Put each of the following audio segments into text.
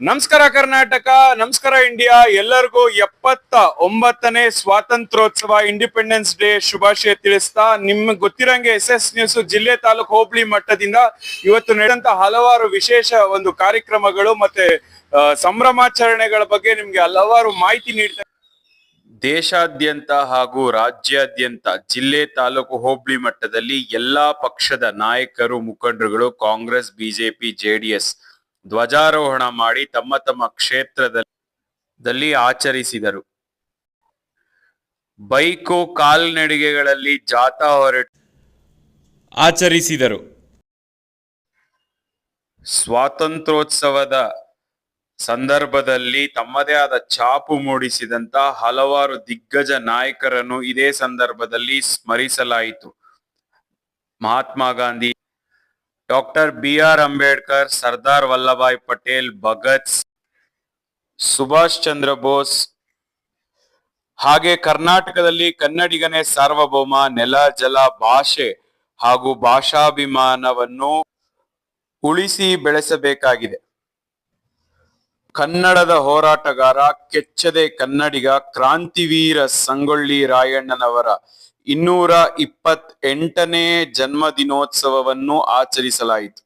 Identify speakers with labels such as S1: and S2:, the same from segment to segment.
S1: ನಮಸ್ಕಾರ ಕರ್ನಾಟಕ, ನಮಸ್ಕಾರ ಇಂಡಿಯಾ. ಎಲ್ಲರಿಗೂ ಎಪ್ಪತ್ತ ಒಂಬತ್ತನೇ ಸ್ವಾತಂತ್ರ್ಯೋತ್ಸವ ಇಂಡಿಪೆಂಡೆನ್ಸ್ ಡೇ ಶುಭಾಶಯ ತಿಳಿಸ್ತಾ, ನಿಮ್ಗೆ ಗೊತ್ತಿರಂಗೆ ಎಸ್ ಎಸ್ ನ್ಯೂಸ್ ಜಿಲ್ಲೆ ತಾಲೂಕು ಹೋಬಳಿ ಮಟ್ಟದಿಂದ ಇವತ್ತು ನಡೆದಂತ ಹಲವಾರು ವಿಶೇಷ ಒಂದು ಕಾರ್ಯಕ್ರಮಗಳು ಮತ್ತೆ ಸಂಭ್ರಮಾಚರಣೆಗಳ ಬಗ್ಗೆ ನಿಮ್ಗೆ ಹಲವಾರು ಮಾಹಿತಿ ನೀಡ್ತಾ ದೇಶಾದ್ಯಂತ ಹಾಗೂ ರಾಜ್ಯಾದ್ಯಂತ ಜಿಲ್ಲೆ ತಾಲೂಕು ಹೋಬಳಿ ಮಟ್ಟದಲ್ಲಿ ಎಲ್ಲಾ ಪಕ್ಷದ ನಾಯಕರು ಮುಖಂಡರುಗಳು ಕಾಂಗ್ರೆಸ್ ಬಿಜೆಪಿ ಜೆಡಿಎಸ್ ಧ್ವಜಾರೋಹಣ ಮಾಡಿ ತಮ್ಮ ತಮ್ಮ ಕ್ಷೇತ್ರದಲ್ಲಿ ಆಚರಿಸಿದರು. ಬೈಕು ಕಾಲ್ನಡಿಗೆಗಳಲ್ಲಿ ಜಾಥಾ ಹೊರಟು ಆಚರಿಸಿದರು. ಸ್ವಾತಂತ್ರ್ಯೋತ್ಸವದ ಸಂದರ್ಭದಲ್ಲಿ ತಮ್ಮದೇ ಆದ ಛಾಪು ಮೂಡಿಸಿದಂತ ಹಲವಾರು ದಿಗ್ಗಜ ನಾಯಕರನ್ನು ಇದೇ ಸಂದರ್ಭದಲ್ಲಿ ಸ್ಮರಿಸಲಾಯಿತು. Mahatma Gandhi, doctor B R Ambedkar, Sardar Vallabhbhai Patel, Bhagat Subhash Chandra Bose, ಹಾಗೆ ಕರ್ನಾಟಕದಲ್ಲಿ ಕನ್ನಡಿಗನೇ ಸಾರ್ವಭೌಮ, ನೆಲ, ಜಲ, ಭಾಷೆ ಹಾಗೂ ಭಾಷಾಭಿಮಾನವನ್ನು ಉಳಿಸಿ ಬೆಳೆಸಬೇಕಾಗಿದೆ. ಕನ್ನಡದ ಹೋರಾಟಗಾರ ಕೆಚ್ಚದೆ ಕನ್ನಡಿಗ ಕ್ರಾಂತಿವೀರ ಸಂಗೊಳ್ಳಿ ರಾಯಣ್ಣನವರ ಇನ್ನೂರ ಇಪ್ಪತ್ ಎಂಟನೇ ಜನ್ಮ ದಿನೋತ್ಸವವನ್ನು ಆಚರಿಸಲಾಯಿತು.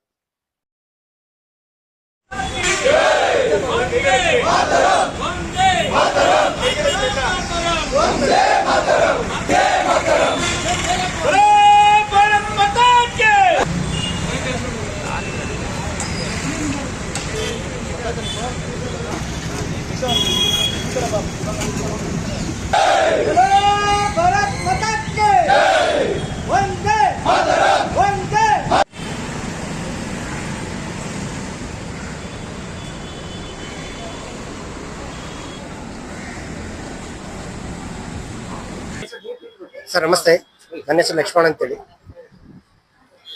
S2: ಸರ್, ನಮಸ್ತೆ. ನನ್ನ ಹೆಸರು ಲಕ್ಷ್ಮಣ್ ಅಂತೇಳಿ.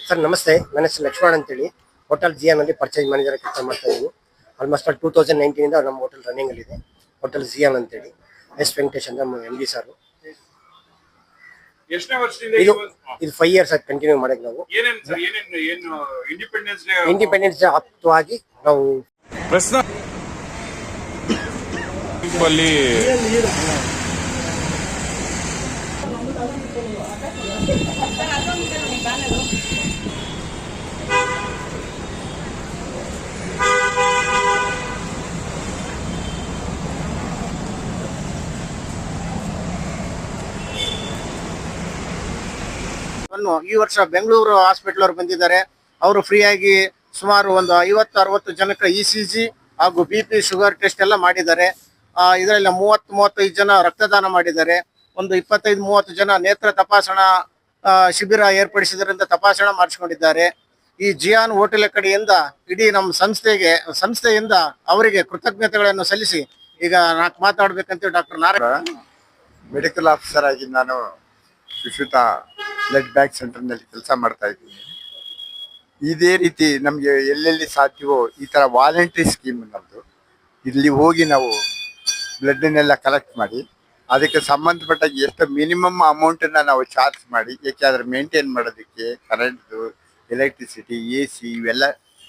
S2: ಸರ್, ನಮಸ್ತೆ. ನನ್ನ ಹೆಸರು ಲಕ್ಷ್ಮಣ್ ಅಂತೇಳಿ. ಹೋಟೆಲ್ ಜಿಯಾನಲ್ಲಿ ಪರ್ಚೇಸ್ ಮ್ಯಾನೇಜರ್ ಕೆಲಸ ಮಾಡ್ತಾ ಇದ್ದೀನಿ. ಆಲ್ಮೋಸ್ಟ್ ಟೂ ತೌಸಂಡ್ ನೈನ್ಟೀನಿಂದ ನಮ್ಮ ಹೋಟೆಲ್ ರನ್ನಿಂಗ್ ಅಲ್ಲಿ ಇದೆ. ಹೋಟೆಲ್ ಜಿಯಾನ್ ಅಂತೇಳಿ. ಎಸ್ ವೆಂಕಟೇಶ್ ಅಂತ ನಮ್ಮ ಎಂ ಡಿ ಸರ್
S1: ಎಷ್ಟನೇ ವರ್ಷದಿಂದ
S2: ಇದು ಇದು ಫೈವ್ ಇಯರ್ಸ್ ಆಗಿ ಕಂಟಿನ್ಯೂ ಮಾಡಿದ್ ನಾವು.
S1: ಏನೇನು ಸರ್ ಏನೇನು ಏನು ಇಂಡಿಪೆಂಡೆನ್ಸ್ ಡೇ
S2: ಇಂಡಿಪೆಂಡೆನ್ಸ್ ಡೇ ಹತ್ತುವಾಗಿ ನಾವು
S1: ಪ್ರಶ್ನ. ಅಲ್ಲಿ
S3: ಈ ವರ್ಷ ಬೆಂಗಳೂರು ಹಾಸ್ಪಿಟಲ್ ಅವರು ಬಂದಿದ್ದಾರೆ. ಅವರು ಫ್ರೀಯಾಗಿ ಸುಮಾರು ಒಂದು ಐವತ್ತು, ಅರವತ್ತು ಜನಕ್ಕೆ ಇ ಸಿ ಜಿ ಹಾಗೂ ಬಿ ಪಿ ಶುಗರ್ ಟೆಸ್ಟ್ ಎಲ್ಲ ಮಾಡಿದ್ದಾರೆ. ಇದರಲ್ಲಿ ಮೂವತ್ತು, ಮೂವತ್ತೈದು ಜನ ರಕ್ತದಾನ ಮಾಡಿದ್ದಾರೆ. ಒಂದು ಇಪ್ಪತ್ತೈದು, ಮೂವತ್ತು ಜನ ನೇತ್ರ ತಪಾಸಣಾ ಶಿಬಿರ ಏರ್ಪಡಿಸಿದ್ರಿಂದ ತಪಾಸಣಾ ಮಾಡಿಸ್ಕೊಂಡಿದ್ದಾರೆ. ಈ ಜಿಯಾನ್ ಹೋಟೆಲ್ ಕಡೆಯಿಂದ ಇಡೀ ನಮ್ಮ ಸಂಸ್ಥೆಗೆ, ಸಂಸ್ಥೆಯಿಂದ ಅವರಿಗೆ ಕೃತಜ್ಞತೆಗಳನ್ನು ಸಲ್ಲಿಸಿ ಈಗ ನಾಲ್ಕು ಮಾತಾಡ್ಬೇಕಂತ ಡಾಕ್ಟರ್ ನಾರಾಯಣ.
S4: ಮೆಡಿಕಲ್ ಆಫೀಸರ್ ಆಗಿ ನಾನು ವಿಶ್ವಿತ ಬ್ಲಡ್ ಬ್ಯಾಂಕ್ ಸೆಂಟರ್ನಲ್ಲಿ ಕೆಲಸ ಮಾಡ್ತಾ ಇದ್ದೀನಿ. ಇದೇ ರೀತಿ ನಮಗೆ ಎಲ್ಲೆಲ್ಲಿ ಸಾಧ್ಯವೋ ಈ ಥರ ವಾಲಂಟ್ರಿ ಸ್ಕೀಮ್ ನಮ್ಮದು ಇಲ್ಲಿ ಹೋಗಿ ನಾವು ಬ್ಲಡ್ಡನ್ನೆಲ್ಲ ಕಲೆಕ್ಟ್ ಮಾಡಿ, ಅದಕ್ಕೆ ಸಂಬಂಧಪಟ್ಟ ಎಷ್ಟು ಮಿನಿಮಮ್ ಅಮೌಂಟನ್ನು ನಾವು ಚಾರ್ಜ್ ಮಾಡಿ ಏಕೆಂದರೆ ಮೇಂಟೈನ್ ಮಾಡೋದಕ್ಕೆ ಕರೆಂಟ್ದು ಎಲೆಕ್ಟ್ರಿಸಿಟಿ ಎ ಸಿ ಇವೆಲ್ಲ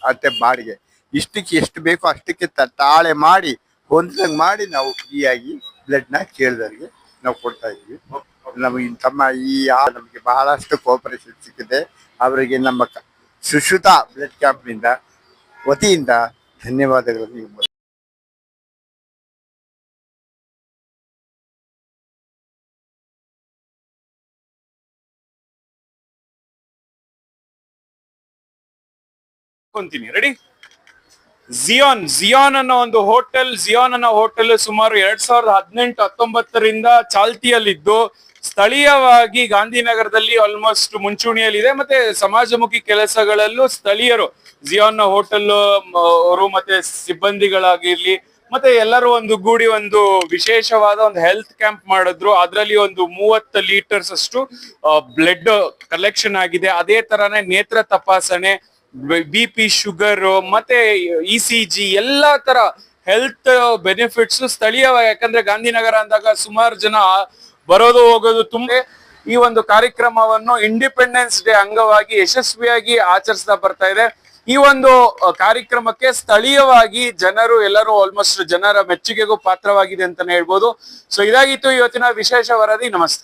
S4: ಅಂತೆ ಬಾಡಿಗೆ. ಇಷ್ಟಕ್ಕೆ ಎಷ್ಟು ಬೇಕೋ ಅಷ್ಟಕ್ಕೆ ತಾಳೆ ಮಾಡಿ ಹೊಂದಂಗೆ ಮಾಡಿ ನಾವು ಫ್ರೀಯಾಗಿ ಬ್ಲಡ್ನ ಕೇಳಿದವರಿಗೆ ನಾವು ಕೊಡ್ತಾ ಇದ್ವಿ. ನಮಗೆ ತಮ್ಮ ಈ ನಮಗೆ ಬಹಳಷ್ಟು ಕೋಪರೇಷನ್ ಸಿಕ್ಕಿದೆ. ಅವರಿಗೆ ನಮ್ಮ ಸುಶ್ರುತ ಬ್ಲಡ್ ಕ್ಯಾಂಪ್ನಿಂದ ವತಿಯಿಂದ ಧನ್ಯವಾದಗಳನ್ನು
S1: ಕೊಂತೀನಿ. ರೆಡಿ ಜಿಯಾನ್ ಜಿಯಾನ್ ಅನ್ನೋ ಒಂದು ಹೋಟೆಲ್ ಜಿಯಾನ್ ಅನ್ನೋ ಹೋಟೆಲ್ ಸುಮಾರು ಎರಡ್ ಸಾವಿರದ ಹದಿನೆಂಟು ಹತ್ತೊಂಬತ್ತರಿಂದ ಚಾಲ್ತಿಯಲ್ಲಿದ್ದು ಸ್ಥಳೀಯವಾಗಿ ಗಾಂಧಿನಗರದಲ್ಲಿ ಆಲ್ಮೋಸ್ಟ್ ಮುಂಚೂಣಿಯಲ್ಲಿದೆ. ಮತ್ತೆ ಸಮಾಜಮುಖಿ ಕೆಲಸಗಳಲ್ಲೂ ಸ್ಥಳೀಯರು ಜಿಯಾನ್ ಹೋಟೆಲ್ ಅವರು ಮತ್ತೆ ಸಿಬ್ಬಂದಿಗಳಾಗಿರ್ಲಿ, ಮತ್ತೆ ಎಲ್ಲರೂ ಒಂದು ಗೂಡಿ ಒಂದು ವಿಶೇಷವಾದ ಒಂದು ಹೆಲ್ತ್ ಕ್ಯಾಂಪ್ ಮಾಡಿದ್ರು. ಅದರಲ್ಲಿ ಒಂದು ಮೂವತ್ತು ಲೀಟರ್ಸ್ ಅಷ್ಟು ಬ್ಲಡ್ ಕಲೆಕ್ಷನ್ ಆಗಿದೆ. ಅದೇ ತರಾನೇ ನೇತ್ರ ತಪಾಸಣೆ ಬಿ ಪಿ ಶುಗರ್ ಮತ್ತೆ ಇ ಸಿ ಜಿ ಎಲ್ಲಾ ತರ ಹೆಲ್ತ್ ಬೆನಿಫಿಟ್ಸ್ ಸ್ಥಳೀಯವಾಗಿ, ಯಾಕಂದ್ರೆ ಗಾಂಧಿನಗರ ಅಂದಾಗ ಸುಮಾರು ಜನ ಬರೋದು ಹೋಗೋದು ತುಂಬಾ ಈ ಒಂದು ಕಾರ್ಯಕ್ರಮವನ್ನು ಇಂಡಿಪೆಂಡೆನ್ಸ್ ಡೇ ಅಂಗವಾಗಿ ಯಶಸ್ವಿಯಾಗಿ ಆಚರಿಸ್ತಾ ಬರ್ತಾ ಇದೆ. ಈ ಒಂದು ಕಾರ್ಯಕ್ರಮಕ್ಕೆ ಸ್ಥಳೀಯವಾಗಿ ಜನರು ಎಲ್ಲರೂ ಆಲ್ಮೋಸ್ಟ್ ಜನರ ಮೆಚ್ಚುಗೆಗೂ ಪಾತ್ರವಾಗಿದೆ ಅಂತಾನೆ ಹೇಳ್ಬೋದು. ಸೊ ಇದಾಗಿತ್ತು ಇವತ್ತಿನ ವಿಶೇಷ ವರದಿ. ನಮಸ್ತೆ.